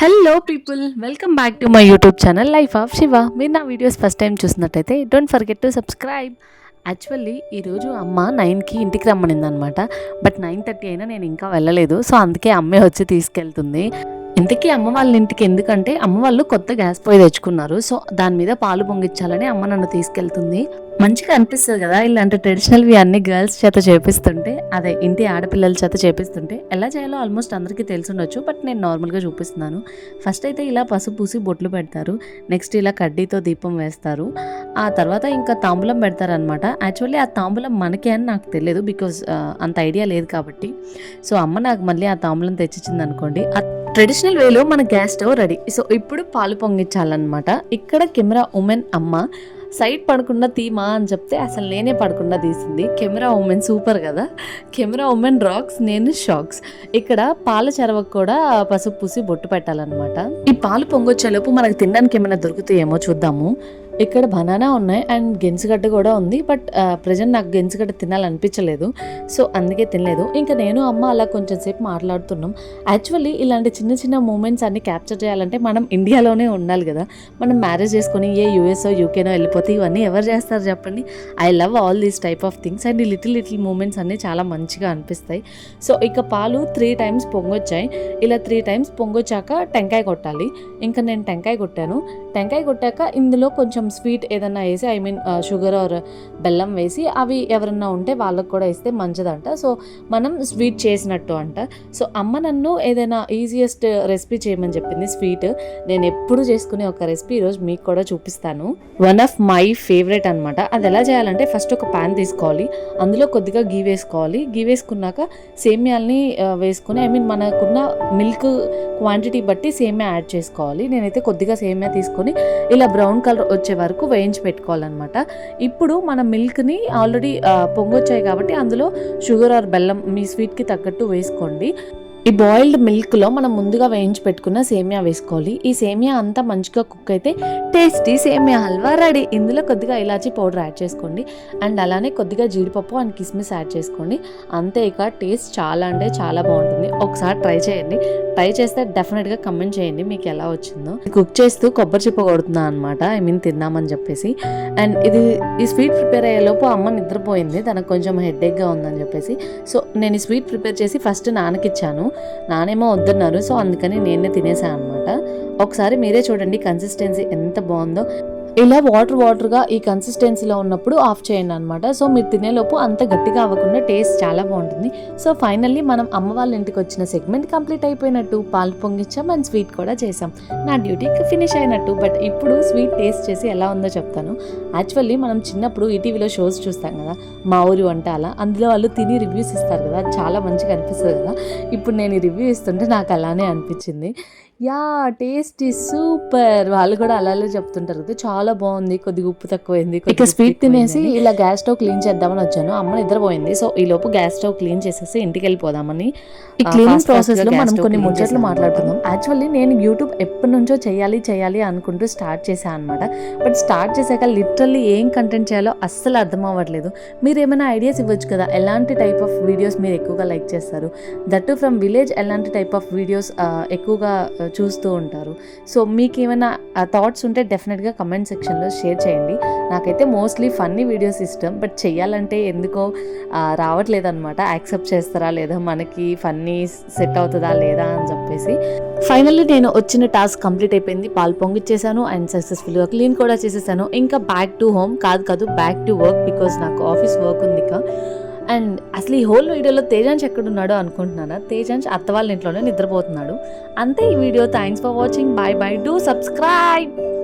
Hello people welcome back to my YouTube channel life of Shiva మీరు నా videos first time చూసినట్టయితే don't forget to subscribe actually ఈరోజు అమ్మ నైన్కి ఇంటికి రమ్మనిందనమాట. బట్ నైన్ థర్టీ అయినా నేను ఇంకా వెళ్ళలేదు. సో అందుకే అమ్మే వచ్చి తీసుకెళ్తుంది. ఇంతకీ అమ్మ వాళ్ళ ఇంటికి ఎందుకంటే అమ్మ వాళ్ళు కొత్త గ్యాస్ పొయ్యి తెచ్చుకున్నారు. సో దాని మీద పాలు పొంగిచ్చాలని అమ్మ నన్ను తీసుకెళ్తుంది. మంచిగా అనిపిస్తుంది కదా ఇలాంటి ట్రెడిషనల్వి అన్ని గర్ల్స్ చేత చేపిస్తుంటే అదే ఇంటి ఆడపిల్లల చేత చేపిస్తుంటే ఎలా చేయాలో ఆల్మోస్ట్ అందరికీ తెలిసి ఉండొచ్చు బట్ నేను నార్మల్గా చూపిస్తున్నాను. ఫస్ట్ అయితే ఇలా పసుపు పూసి బొట్లు పెడతారు నెక్స్ట్ ఇలా కడ్డీతో దీపం వేస్తారు. ఆ తర్వాత ఇంకా తాంబూలం పెడతారనమాట యాక్చువల్లీ ఆ తాంబూలం మనకే అని నాకు తెలియదు బికాజ్ అంత ఐడియా లేదు కాబట్టి. సో అమ్మ నాకు మళ్ళీ ఆ తాంబూలం తెచ్చిచ్చింది అనుకోండి ట్రెడిషనల్ వేలో మన గ్యాస్ స్టవ్ రెడీ. సో ఇప్పుడు పాలు పొంగించాలన్నమాట. ఇక్కడ కెమెరా ఉమెన్ అమ్మ సైడ్ పడకుండా తీమా అని చెప్తే అసలు నేనే పడకుండా తీసింది. కెమెరా ఉమెన్ సూపర్ కదా. కెమెరా ఉమెన్ రాక్స్ నేను షాక్స్ ఇక్కడ పాల చెరవకు కూడా పసుపు పూసి బొట్టు పెట్టాలన్నమాట. ఈ పాలు పొంగొచ్చేలోపు మనకు తినడానికి ఏమైనా దొరుకుతాయేమో చూద్దాము. ఇక్కడ బనానా ఉన్నాయి అండ్ గెంచుగడ్డ కూడా ఉంది బట్ ప్రజెంట్ నాకు గెంచుగడ్డ తినాలనిపించలేదు. సో అందుకే తినలేదు. ఇంకా నేను అమ్మ అలా కొంచెం సేపు మాట్లాడుతున్నాం. యాక్చువల్లీ ఇలాంటి చిన్న చిన్న మూమెంట్స్ అన్ని క్యాప్చర్ చేయాలంటే మనం ఇండియాలోనే ఉండాలి కదా. మనం మ్యారేజ్ చేసుకొని ఏ యూఎస్ఓ యూకేనో వెళ్ళిపోతే ఇవన్నీ ఎవరు చేస్తారు చెప్పండి? I love all these type of things and ఈ లిటిల్ లిటిల్ మూమెంట్స్ అన్నీ చాలా మంచిగా అనిపిస్తాయి. సో ఇక పాలు త్రీ టైమ్స్ పొంగొచ్చాయి. ఇలా త్రీ టైమ్స్ పొంగొచ్చాక టెంకాయ కొట్టాలి. ఇంకా నేను టెంకాయ కొట్టాను. టెంకాయ కొట్టాక ఇందులో కొంచెం స్వీట్ ఏదన్నా వేసి ఐ మీన్ షుగర్ ఆర్ బెల్లం వేసి అవి ఎవరన్నా ఉంటే వాళ్ళకు కూడా ఇస్తే మంచిదంట. సో మనం స్వీట్ చేసినట్టు అంట. సో అమ్మ నన్ను ఏదైనా ఈజియెస్ట్ రెసిపీ చేయమని చెప్పింది స్వీట్. నేను ఎప్పుడు చేసుకునే ఒక రెసిపీ ఈరోజు మీకు కూడా చూపిస్తాను. వన్ ఆఫ్ మై ఫేవరెట్ అనమాట అది ఎలా చేయాలంటే ఫస్ట్ ఒక ప్యాన్ తీసుకోవాలి. అందులో కొద్దిగా గీ వేసుకోవాలి. గీ వేసుకున్నాక సేమ్యాల్ని వేసుకుని ఐ మీన్ మనకున్న మిల్క్ క్వాంటిటీ బట్టి సేమ్యా యాడ్ చేసుకోవాలి. నేనైతే కొద్దిగా సేమ్యా తీసుకొని ఇలా బ్రౌన్ కలర్ వచ్చే వరకు వేయించి పెట్టుకోవాలన్నమాట. ఇప్పుడు మన మిల్క్ని ఆల్రెడీ పొంగొచ్చాయి కాబట్టి అందులో షుగర్ ఆర్ బెల్లం మీ స్వీట్కి తగ్గట్టు వేసుకోండి. ఈ బాయిల్డ్ మిల్క్లో మనం ముందుగా వేయించి పెట్టుకున్న సేమియా వేసుకోవాలి. ఈ సేమియా అంతా మంచిగా కుక్ అయితే టేస్టీ సేమియా హల్వా రెడీ. ఇందులో కొద్దిగా ఇలాచీ పౌడర్ యాడ్ చేసుకోండి. అండ్ అలానే కొద్దిగా జీడిపప్పు అండ్ కిస్మిస్ యాడ్ చేసుకోండి. అంతే ఇక టేస్ట్ చాలా అంటే చాలా బాగుంటుంది. ఒకసారి ట్రై చేయండి. ట్రై చేస్తే డెఫినెట్గా కమెంట్ చేయండి మీకు ఎలా వచ్చిందో. కుక్ చేస్తూ కొబ్బరి చిప్ప కొడుతున్నా అనమాట ఐ మీన్ తిన్నామని చెప్పేసి. అండ్ ఇది ఈ స్వీట్ ప్రిపేర్ అయ్యేలోపు అమ్మ నిద్రపోయింది. తనకు కొంచెం హెడ్ఏక్గా ఉందని చెప్పేసి. సో నేను ఈ స్వీట్ ప్రిపేర్ చేసి ఫస్ట్ నాన్నకిచ్చాను నానేమో వద్దన్నారు. సో అందుకని నేనే తినేసాను అనమాట ఒకసారి మీరే చూడండి కన్సిస్టెన్సీ ఎంత బాగుందో. ఇలా వాటర్ వాటర్గా ఈ కన్సిస్టెన్సీలో ఉన్నప్పుడు ఆఫ్ చేయండి అనమాట సో మీరు తినేలోపు అంత గట్టిగా అవ్వకుండా టేస్ట్ చాలా బాగుంటుంది. సో ఫైనల్లీ మనం అమ్మ వాళ్ళ ఇంటికి వచ్చిన సెగ్మెంట్ కంప్లీట్ అయిపోయినట్టు పాలు పొంగించాం అండ్ స్వీట్ కూడా చేసాం. నా డ్యూటీకి ఫినిష్ అయినట్టు బట్ ఇప్పుడు స్వీట్ టేస్ట్ చేసి ఎలా ఉందో చెప్తాను. యాక్చువల్లీ మనం చిన్నప్పుడు ఈటీవీలో షోస్ చూస్తాం కదా మా ఊరి వంట అలా అందులో వాళ్ళు తిని రివ్యూస్ ఇస్తారు కదా చాలా మంచిగా అనిపిస్తుంది కదా. ఇప్పుడు నేను రివ్యూ ఇస్తుంటే నాకు అలానే అనిపించింది. యా టేస్ట్ ఈ సూపర్. వాళ్ళు కూడా అలాగే చెప్తుంటారు కదా చాలా బాగుంది కొద్దిగా ఉప్పు తక్కువైంది ఇక స్వీట్ తినేసి ఇలా గ్యాస్ స్టవ్ క్లీన్ చేద్దామని వచ్చాను. అమ్మ నిద్రపోయింది. సో ఈ లోపు గ్యాస్ స్టవ్ క్లీన్ చేసేసి ఇంటికి వెళ్ళిపోదామని ఈ క్లీనింగ్ ప్రాసెస్లో మనం కొన్ని ముచ్చట్లు మాట్లాడుకుందాం. యాక్చువల్లీ నేను యూట్యూబ్ ఎప్పటి నుంచో చేయాలి చేయాలి అనుకుంటూ స్టార్ట్ చేశాను అనమాట బట్ స్టార్ట్ చేశాక లిటరల్లీ ఏం కంటెంట్ చేయాలో అస్సలు అర్థం అవ్వట్లేదు. మీరు ఏమైనా ఐడియాస్ ఇవ్వచ్చు కదా ఎలాంటి టైప్ ఆఫ్ వీడియోస్ మీరు ఎక్కువగా లైక్ చేస్తారు? దట్టు ఫ్రమ్ విలేజ్ ఎలాంటి టైప్ ఆఫ్ వీడియోస్ ఎక్కువగా చూస్తూ ఉంటారు. సో మీకు ఏమైనా థాట్స్ ఉంటే డెఫినెట్గా కమెంట్ సెక్షన్లో షేర్ చేయండి. నాకైతే మోస్ట్లీ ఫన్నీ వీడియోస్ ఇష్టం. బట్ చేయాలంటే ఎందుకో రావట్లేదు అనమాట యాక్సెప్ట్ చేస్తారా లేదా? మనకి ఫన్నీ సెట్ అవుతుందా లేదా అని చెప్పేసి. ఫైనల్లీ నేను వచ్చిన టాస్క్ కంప్లీట్ అయిపోయింది. పాలు పొంగిచ్చేసాను. అండ్ సక్సెస్ఫుల్గా క్లీన్ కూడా చేసేసాను. ఇంకా బ్యాక్ టు హోమ్ కాదు కాదు బ్యాక్ టు వర్క్ బికాస్ నాకు ఆఫీస్ వర్క్ ఉంది ఇంకా. అండ్ అసలు ఈ హోల్ వీడియోలో తేజాంశ్ ఎక్కడున్నాడో అనుకుంటున్నానా? తేజాంశ్ అత్త వాళ్ళ ఇంట్లోనే నిద్రపోతున్నాడు. అంతే ఈ video. Thanks for watching bye bye do subscribe